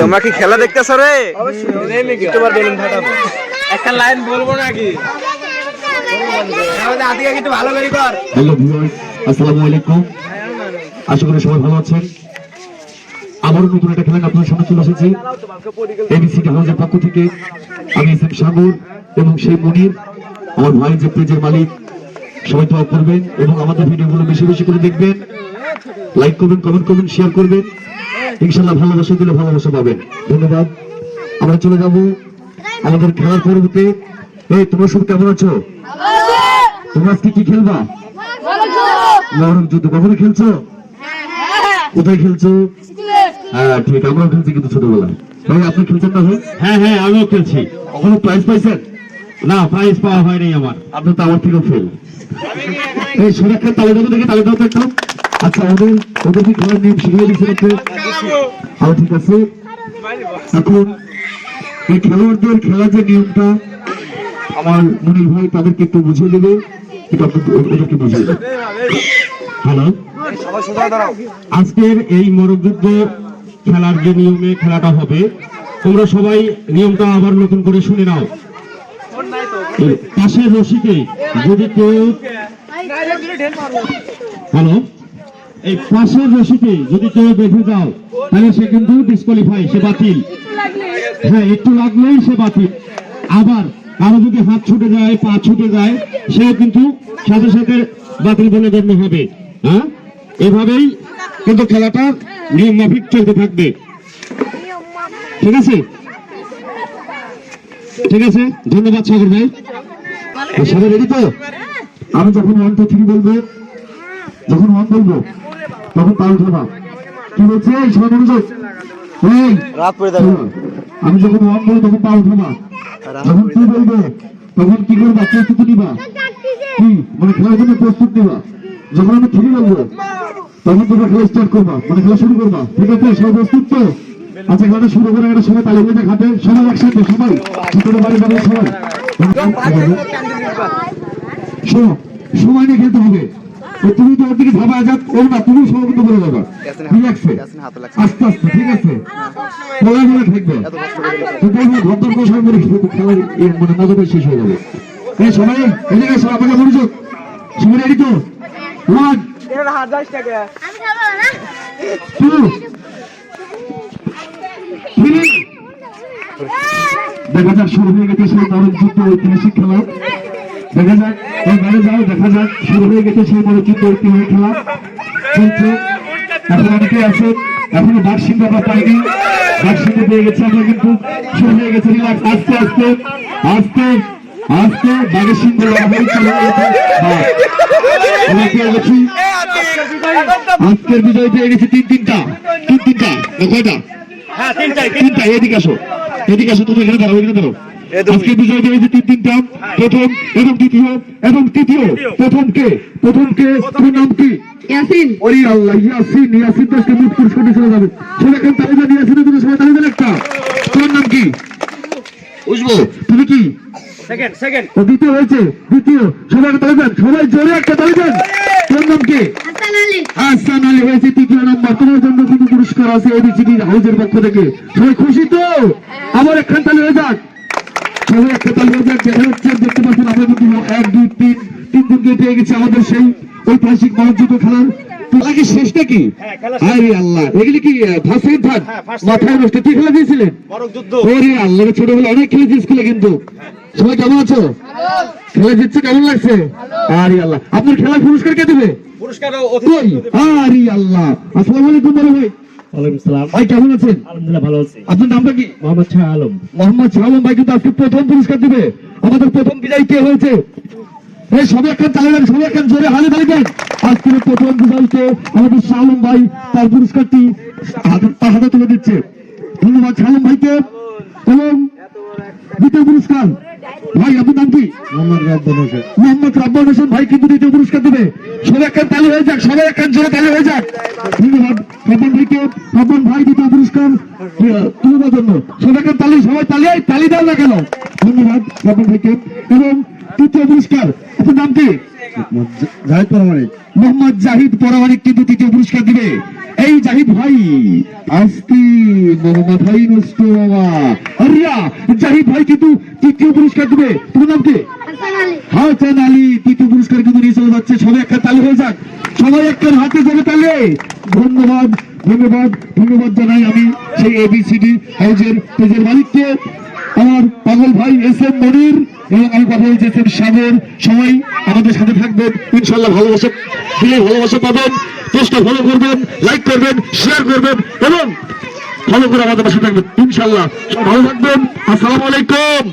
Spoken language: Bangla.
তোমরা কি খেলা দেখতেছো রে? তোমার বেলুন ফাটাবো একটা লাইন বলব নাকি? আমাদের আদিকে কিন্তু ভালো করে কর। আসসালামু আলাইকুম। আশা করি সবাই ভালো আছেন। আবারও নতুন একটা খেলা সামনে চলে এসেছি। এবিসি পক্ষ থেকে আমি এস এম সাগর এবং সেই মনির আমার ভাই যে পেজের মালিক সবাই দোয়া করবেন এবং আমাদের ভিডিওগুলো বেশি বেশি করে দেখবেন। লাইক করবেন কমেন্ট করবেন শেয়ার করবেন। ইনশাল্লাহ ভালোবাসা দিলে ভালোবাসা পাবেন। ধন্যবাদ। আমরা চলে যাব আমাদের খেলার পরবর্তী এই তোমরা সব কেমন আছো? তোমরা আজকে কি খেলবা? মহরম যুদ্ধ। কখনো খেলছো? কোথায় খেলছো? হ্যাঁ ঠিক আমরাও খেলছি কিন্তু ছোটবেলায়। ভাই আপনি খেলছেন না ভাই হ্যাঁ হ্যাঁ আমিও খেলছি। কখনো প্রাইজ পাইছেন? না প্রাইজ পাওয়া হয়নি আমার। আপনি তো আমার থেকেও ফেল এই সুরক্ষা তালে দেবো দেখে তালে দাও তো একটু। আচ্ছা ওদের ওদের কি খেলার নিয়ম শিখিয়ে দিচ্ছেন আপনি আচ্ছা ঠিক আছে। এখন এই খেলোয়াড়দের খেলার যে নিয়মটা, আমার মনির ভাই তাদেরকে একটু বুঝিয়ে দেবে। ওদেরকে বুঝিয়ে দেবে। হ্যালো? আজকের এই মরযুদ্ধ খেলার যে নিয়মে খেলাটা হবে, তোমরা সবাই নিয়মটা আবার নতুন করে শুনে নাও। পাশের রশিকে যদি কেউ হ্যালো? এই পাশের রশিকে যদি কেউ বেঁধে যাও তাহলে সে কিন্তু ডিসকোয়ালিফাই সে বাতিল। হ্যাঁ একটু লাগলেই সে বাতিল। আবার কারও যদি হাত ছুটে যায়, পা ছুটে যায় সে কিন্তু সাথে সাথে বাতিল বলে গণ্য হবে। হ্যাঁ? এভাবেই কিন্তু খেলাটা নিয়ম মাফিক চলতে থাকবে। ঠিক আছে? ঠিক আছে? ধন্যবাদ, সাগর ভাই। সবাই রেডি তো? আমি যখন ওয়ান টু থ্রি বলব, যখন ওয়ান বলব তখন পা উঠাবা কি বলছে? এই সবাই মনোযোগ এই রাত পড়ে যাবে আমি যখন ওয়ান বলব তখন পা উঠাবা যখন তুই বলব তখন কি করবা? প্রস্তুতি নিবা কি? মানে খেলার জন্য প্রস্তুত নিবা যখন আমি থ্রি বলব তখন তোমরা খেলা স্টার্ট করবা। মানে খেলা শুরু করবা। ঠিক আছে? সবাই প্রস্তুত তো? আচ্ছা খেলাটা শুরু করে একটা সবাই তালি বেঁধে খাতে সবাই একসাথে সবাই। ছোট বাড়ি বাড়ি সবাই। শোনো সময় নিয়ে খেলতে হবে। তুমি তো ওর দিকে ভাবা যাক না, তুমি যাবা রিল্যাক্সে আস্তে আস্তে, ঠিক আছে? থাকবে। ঘর করে খেলার মানে মজাটা শেষ হয়ে যাবে। এই সবাই এসো আপনাকে রেডি তো? দেখা যাক, শুরু হয়ে গেছে সেই বড় যুদ্ধ ঐতিহাসিক খেলা। দেখা যাক এই বাইরে যাও দেখা যাক শুরু হয়ে গেছে সেই বড় যুদ্ধ ঐতিহাসিক খেলা। চলছে এখন অনেকে আছে এখনও বাঘ সিংহ পাইনি। সিংহ পেয়ে গেছে আমরা কিন্তু শুরু হয়ে গেছে রিল্যাক্স আস্তে আস্তে আস্তে আস্তে বাঘের সিংহ লড়াই চলে গেছে। গেছি আজকের বিজয় পেয়ে গেছে তিন তিনটা তিন তিনটা কয়টা? হ্যাঁ তিনটা এদিকে আসো এদিকে আসো তুমি এখানে দাঁড়াও এখানে দাঁড়াও। আজকে বিজয় পেয়েছে তিন তিনটা প্রথম এবং দ্বিতীয় এবং তৃতীয়। প্রথম কে প্রথম কে তোমার নাম কি? ইয়াসিন। ওরে আল্লাহ ইয়াসিন ইয়াসিন তো আজকে মুখ পুরস্কার চলে যাবে। সবাই এখন তালিকা নিয়ে ইয়াসিনের জন্য সবাই তালিকা একটা। তোমার নাম কি? বুঝব তুমি কি? সেকেন্ড সেকেন্ড দ্বিতীয় হয়েছে দ্বিতীয়। সবাই একটা তালিকা দেন। সবাই জোরে একটা তালিকা দেন। তোমার নাম কি? হাসান আলী। হয়েছে তৃতীয় নম্বর। তোমার জন্য কিন্তু পুরস্কার আছে পক্ষ থেকে। সবাই খুশি তো? আবার একখান তালি হয়ে যাক। দেখতে পাচ্ছেন আমরা কিন্তু এক দুই তিন তিন দিনকে পেয়ে গেছে আমাদের সেই ঐতিহাসিক মহাযুদ্ধ খেলার। খেলা কি আরে আল্লাহ এগুলি কি ফার্স্ট সেকেন্ড মাথায় নষ্ট কি খেলা দিয়েছিলেন? ওরে আল্লাহ ছোটবেলা অনেক খেলেছি স্কুলে কিন্তু। সবাই কেমন আছো? খেলা জিতছে কেমন লাগছে? আরে আল্লাহ আপনার খেলার পুরস্কার কে দেবে? পুরস্কার আরে আল্লাহ আসসালামু আলাইকুম বড় ভাই। ভাই কেমন আছেন? আলহামদুলিল্লাহ ভালো আছি। আপনার নামটা কি? মোহাম্মদ শাহ আলম। মোহাম্মদ শাহলম ভাই কিন্তু আজকে প্রথম পুরস্কার দিবে। আমাদের প্রথম বিজয় কে হয়েছে? এই সবাই একখান তালে সবাই একখান জোরে হালে তালে আজকের প্রথম বিজয়কে আমাদের শাহলম ভাই তার পুরস্কারটি তার হাতে তুলে দিচ্ছে। ধন্যবাদ শাহলম ভাইকে। এবং দ্বিতীয় পুরস্কার ভাই আপনার নাম কি? মোহাম্মদ রাব্বান হোসেন। ভাই কিন্তু দ্বিতীয় পুরস্কার দেবে। সবাই একখান তালি হয়ে যাক সবাই একখান জোরে তালি হয়ে যাক। ধন্যবাদ। রাব্বান ভাইকে রাব্বান ভাই দ্বিতীয় পুরস্কার। তুলে দেওয়ার জন্য সবাই তালি সবাই তালি তালি দাও না কেন? ধন্যবাদ রাব্বান ভাইকে। এবং তৃতীয় পুরস্কার আপনার নাম কি? জাহিদ পারমানিক মোহাম্মদ জাহিদ পরামানিক কিন্তু তৃতীয় পুরস্কার দিবে। এই জাহিদ ভাই আস্তি বাবা মাথাই নষ্ট বাবা। আরিয়া জাহিদ ভাই কিন্তু তৃতীয় পুরস্কার দেবে। তোমার নাম কি? হাসান আলী। তৃতীয় পুরস্কার কিন্তু নিয়ে চলে যাচ্ছে। সবাই একটা তালি হয়ে যাক। সবাই একটা হাতে ধরে তালে। ধন্যবাদ ধন্যবাদ ধন্যবাদ জানাই আমি সেই এবিসিডি হাউজের পেজের মালিককে। আমার পাগল ভাই এস এম মনির এবং আমি কথা বলছি এস এম সাগর। সবাই আমাদের সাথে থাকবেন। ইনশাল্লাহ ভালোবাসা দিলে ভালোবাসা পাবেন। পেজটা ফলো করবেন লাইক করবেন শেয়ার করবেন এবং ফলো করে আমাদের পাশে থাকবেন। ইনশাল্লাহ ভালো থাকবেন। আসসালামু আলাইকুম।